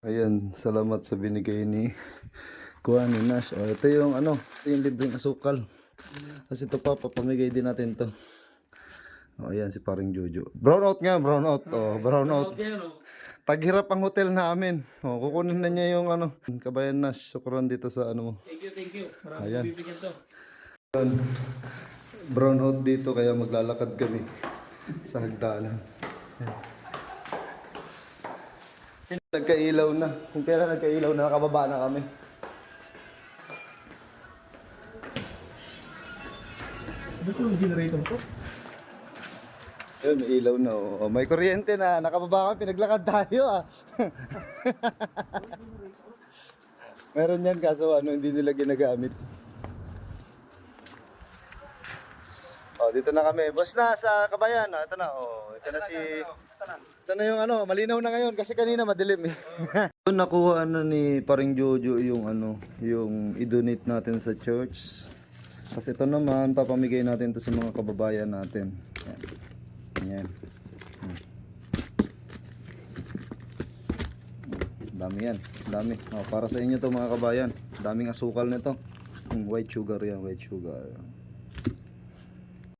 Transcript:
Ayan, salamat sa binigay ni Kuha ni Nash. O, ito yung ano, ito yung libreng asukal. Kasi ito pa, papamigay din natin to. O, ayan si paring Jojo. Brown out nga, brown out. O, brown out. Taghirap ang hotel namin. O, kukunin na niya yung ano, kabayan Nash. Sukran dito sa ano mo. Thank you, thank you. Marami Ayan. bibigyan to. Yun. Brown out dito kaya maglalakad kami sa hagdanan. Nagkailaw na. Kung kailan nagkailaw na, nakababa na kami. Ano yung generator ko? Yun, may ilaw na. Oh. May kuryente na. Nakababa kami. Pinaglakad tayo ah. Meron yan kaso ano, hindi nila ginagamit. Oh, dito na kami. Boss na sa kabayan. Ah. Ito na. Oh, ito na si... Ito na yung ano, malinaw na ngayon kasi kanina madilim eh. Doon nakuha ano ni paring Jojo yung ano, yung i-donate natin sa church. Kasi ito naman, papamigay natin to sa mga kababayan natin. Yan. Yan. Hmm. Dami yan. Dami. Oh, para sa inyo to mga kabayan. Daming asukal nito. Hmm, white sugar yan, white sugar.